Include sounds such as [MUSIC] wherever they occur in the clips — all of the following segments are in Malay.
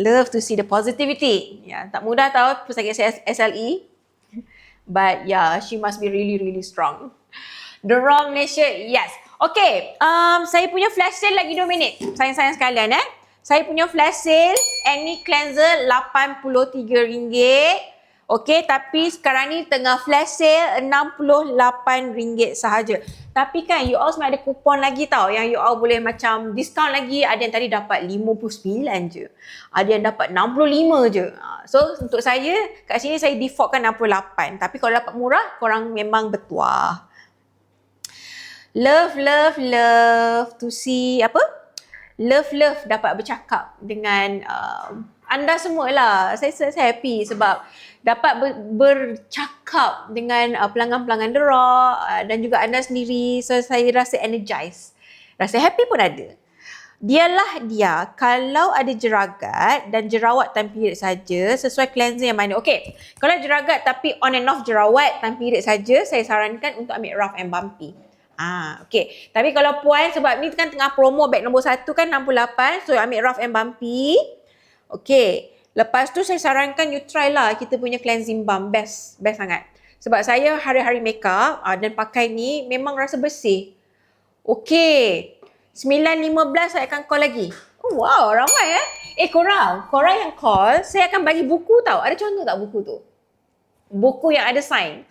Love to see the positivity. Ya, tak mudah tau pesakit SLE. But yeah, she must be really really strong. The wrong nature, yes. Okay, um, saya punya flash sale lagi 2 minit. Sayang-sayang sekalian eh. Saya punya flash sale, any cleanser RM83. Okay, tapi sekarang ni tengah flash sale RM68 sahaja. Tapi kan you all sebenarnya ada kupon lagi tau yang you all boleh macam discount lagi. Ada yang tadi dapat 59 je. Ada yang dapat 65 je. Ah, so untuk saya kat sini saya defaultkan 68. Tapi kalau dapat murah korang memang bertuah. Love, love, love to see apa? Love, love dapat bercakap dengan uh, anda semua lah. Saya, saya happy sebab dapat ber, bercakap dengan uh, pelanggan-pelanggan Rock uh, dan juga anda sendiri. So saya rasa energized. Rasa happy pun ada. Dialah dia kalau ada jeragat dan jerawat time period saja sesuai cleanser yang mana. Okey, kalau jeragat tapi on and off jerawat time period saja saya sarankan untuk ambil rough and bumpy. Ah, okey. Tapi kalau puan sebab ni kan tengah promo bag nombor satu kan 68. So ambil rough and bumpy. Okey. Lepas tu saya sarankan you try lah kita punya cleansing balm. Best. Best sangat. Sebab saya hari-hari makeup uh, dan pakai ni memang rasa bersih. Okey. 9.15 saya akan call lagi. Oh, wow, ramai eh. Eh korang, korang yang call, saya akan bagi buku tau. Ada contoh tak buku tu? Buku yang ada sign.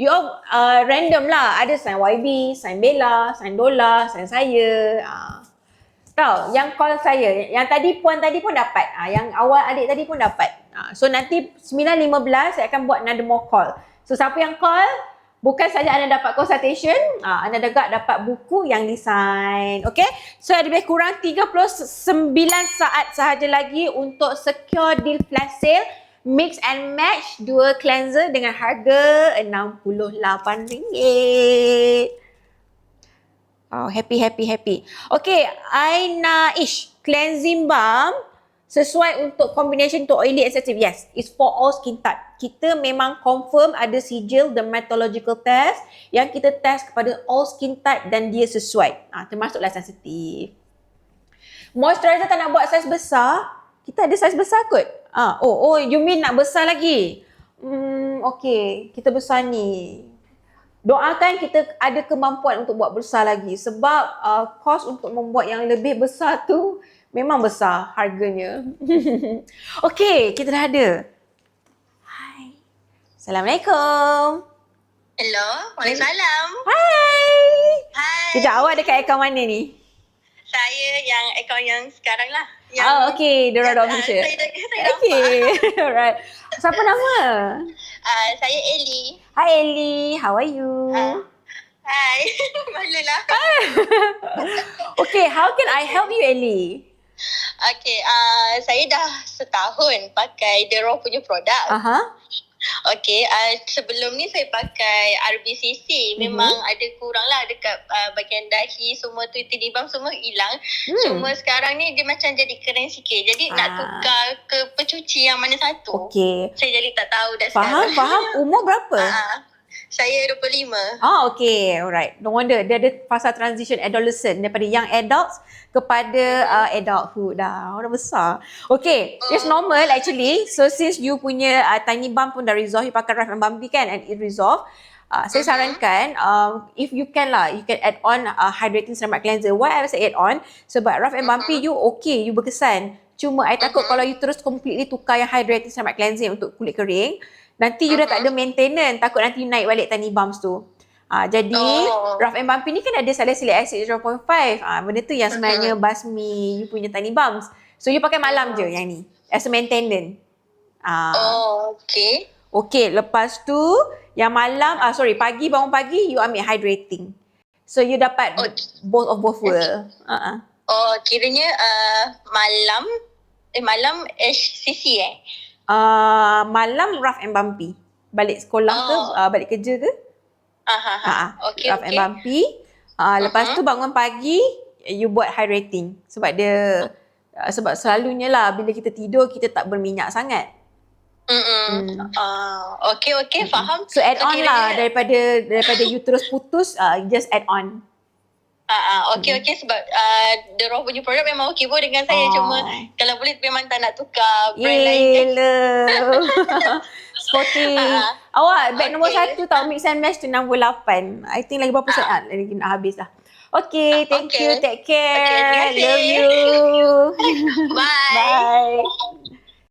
You all uh, random lah. Ada sign YB, sign Bella, sign Dola, sign saya. Uh, Tahu, yang call saya, yang tadi puan tadi pun dapat. Ha, yang awal adik tadi pun dapat. Ha, so nanti 9.15 saya akan buat another more call. So siapa yang call, bukan saja anda dapat consultation, ha, anda juga dapat buku yang design. Okay? So ada lebih kurang 39 saat sahaja lagi untuk secure deal flash sale. Mix and match dua cleanser dengan harga RM68. Oh, happy, happy, happy. Okay, Aina Ish, cleansing balm sesuai untuk combination untuk oily and sensitive. Yes, it's for all skin type. Kita memang confirm ada sijil dermatological test yang kita test kepada all skin type dan dia sesuai. Ah, termasuklah sensitif. Moisturizer tak nak buat saiz besar, kita ada saiz besar kot. Ah, oh, oh, you mean nak besar lagi? Hmm, okay, kita besar ni doakan kita ada kemampuan untuk buat besar lagi sebab uh, kos untuk membuat yang lebih besar tu memang besar harganya. [LAUGHS] Okey, kita dah ada. Hai. Assalamualaikum. Hello, Waalaikumsalam. Hai. Hai. Kejap awak dekat akaun mana ni? Saya yang akaun yang sekarang lah. Yang, oh, okey. Dora uh, Official. Saya, saya Okay. Alright. Siapa nama? Uh, saya Eli. Hi Ellie. How are you? Uh, hai. Malulah. okay, how can I help you Ellie? Okay, uh, saya dah setahun pakai The Raw punya produk. Aha. Okay, uh, sebelum ni saya pakai RBCC. Memang Mhm. ada kurang lah dekat uh, bahagian dahi, semua tu tinibam semua hilang. Hmm. Cuma sekarang ni dia macam jadi kering sikit. Jadi nak Ah. tukar ke pencuci yang mana satu. Okay. Saya jadi tak tahu dah Faham, sekarang. faham. Umur berapa? [LAUGHS] Ah, saya 25. Ah, okay. Alright. No wonder. Dia ada fasa transition adolescent daripada young adults kepada uh, adulthood dah. Orang besar. Okay. It's normal actually. So since you punya uh, tiny bump pun dah resolve, you pakai rough and bumpy kan and it resolve. Uh, saya Mhm. sarankan um, if you can lah, you can add on uh, hydrating ceramic cleanser. Why I say add on? Sebab rough and bumpy you okay, you berkesan. Cuma I takut Mhm. kalau you terus completely tukar yang hydrating ceramic cleanser untuk kulit kering, nanti you dah tak ada maintenance. Takut nanti you naik balik tiny bumps tu. Ah, jadi Oh. rough and bumpy ni kan ada salicylic acid 0.5. Ah, benda tu yang sebenarnya basmi you punya tiny bumps. So you pakai malam je yang ni as a maintenance. Ah. Oh, okay. Okay, lepas tu yang malam, ah sorry, pagi bangun pagi you ambil hydrating. So you dapat Oh. both of both world. Uh-uh. Oh, kiranya uh, malam, eh malam HCC eh? Uh, malam rough and bumpy. Balik sekolah ke, Oh. uh, balik kerja ke? Aha, Ha, ha. Okay, rough and okay. bumpy. Uh, lepas Mhm. tu bangun pagi, you buat hydrating. Sebab dia, uh, sebab selalunya lah bila kita tidur, kita tak berminyak sangat. Mm-mm. Hmm. Ah, okay, okay, faham. So add on kiranya- lah daripada daripada you terus putus, uh, just add on. Ah, ah, okey okey sebab uh, The Raw punya produk memang okey pun dengan saya Oh. cuma kalau boleh memang tak nak tukar brand lain kan. Yelah. [LAUGHS] Sporting. Ah, Awak beg nombor Okay. satu tau mix and match tu nombor 8. I think lagi berapa Ah. saat lagi nak habis lah. Okay, Ah, thank okay. you. Take care. Okay. Love you. [LAUGHS] Bye. Bye.